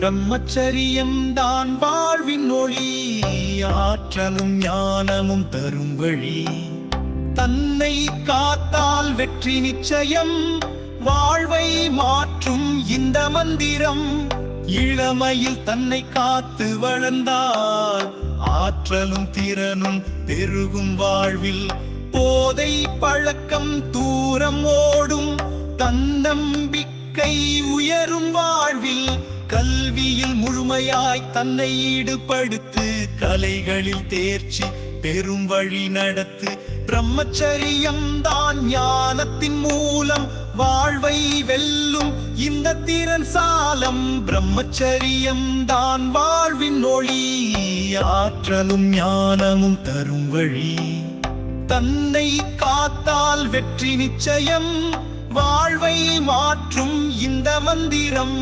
பிரம்மச்சரியம் தான் வாழ்வின் ஒளி. ஆற்றலும் ஞானமும் தரும் வழி. தன்னை காத்தால் வெற்றி நிச்சயம். வாழ்வை மாற்றும் இந்த மந்திரம். இளமையில் தன்னை காத்து வளர்ந்தால் ஆற்றலும் திறனும் பெருகும் வாழ்வில். போதை பழக்கம் தூரம் ஓடும். தன்னம்பிக்கை உயரும் வாழ்வில். கல்வியில் முழுமையாய் தன்னை ஈடுபடுத்து கலைகளில் தேர்ச்சி பெரும் வழி நடத்து பிரம்மச்சரியம் தான் ஞானத்தின் மூலம் வாழ்வை வெல்லும் இந்த திறன் சாலம் பிரம்மச்சரியம் தான் வாழ்வின் ஒளி. ஆற்றலும் ஞானமும் தரும் வழி. தன்னை காத்தால் வெற்றி நிச்சயம். வாழ்வை மாற்றும் இந்த மந்திரம்.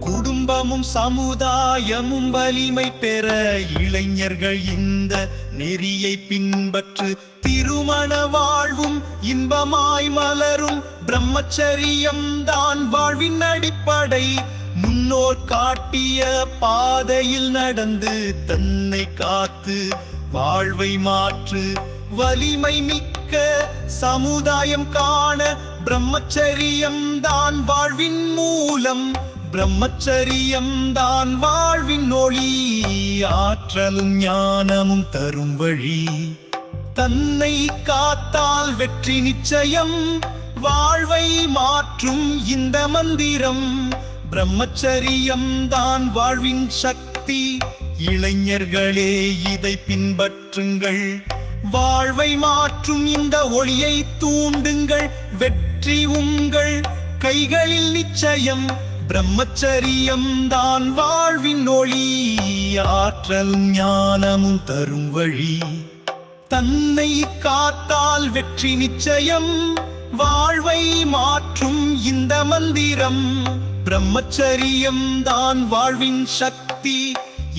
குடும்பமும் சமுதாயமும் வலிமை பெற இளைஞர்கள் இந்த நெறியை பின்பற்று திருமண வாழ்வும் இன்பமாய் மலரும். பிரம்மச்சரியம் தான் வாழ்வின் அடிப்படை. முன்னோர் காட்டிய பாதையில் நடந்து தன்னை காத்து வாழ்வை மாற்று. வலிமை மிக்க சமுதாயம் காண பிரம்மச்சரியம் தான் வாழ்வின் மூலம். பிரம்மச்சரியம் தான் வாழ்வின் ஒளி. ஆற்றலும் ஞானமும் தரும் வழி. தன்னை காத்தால் வெற்றி நிச்சயம். வாழ்வை மாற்றும் இந்த மந்திரம். பிரம்மச்சரியம் தான் வாழ்வின் சக்தி. இளைஞர்களே இதை பின்பற்றுங்கள். வாழ்வை மாற்றும் இந்த ஒளியை தூண்டுங்கள். வெற்றி உங்கள் கைகளில் நிச்சயம். பிரம்மச்சரியம் தான் வாழ்வின் ஒளி. ஆற்றல் ஞானமும் தரும் வழி. தன்னை காத்தால் வெற்றி நிச்சயம். வாழ்வை மாற்றும் இந்த மந்திரம். பிரம்மச்சரியம் தான் வாழ்வின் சக்தி.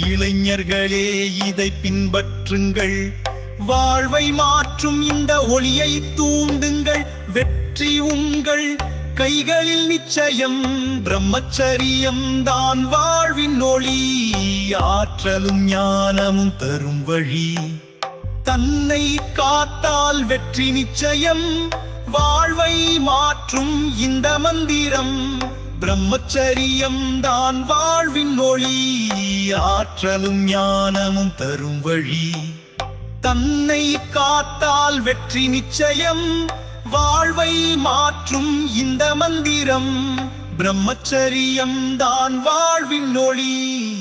இளைஞர்களே இதை பின்பற்றுங்கள். வாழ்வை மாற்றும் இந்த ஒளியை தூண்டுங்கள். வெற்றி உங்கள். கைகளில் நிச்சயம் பிரம்மச்சரியம் தான் வாழ்வின் ஒளி. ஆற்றலும் ஞானமும் தரும் வழி. தன்னை காத்தால் வெற்றி நிச்சயம் வாழ்வை மாற்றும் இந்த மந்திரம். பிரம்மச்சரியம் தான் வாழ்வின் ஒளி. ஆற்றலும் ஞானமும் தரும் வழி. தன்னை காத்தால் வெற்றி நிச்சயம் வாழ்வை மாற்றும் இந்த மந்திரம். பிரம்மச்சரியம் தான் வாழ்வின் ஒளி.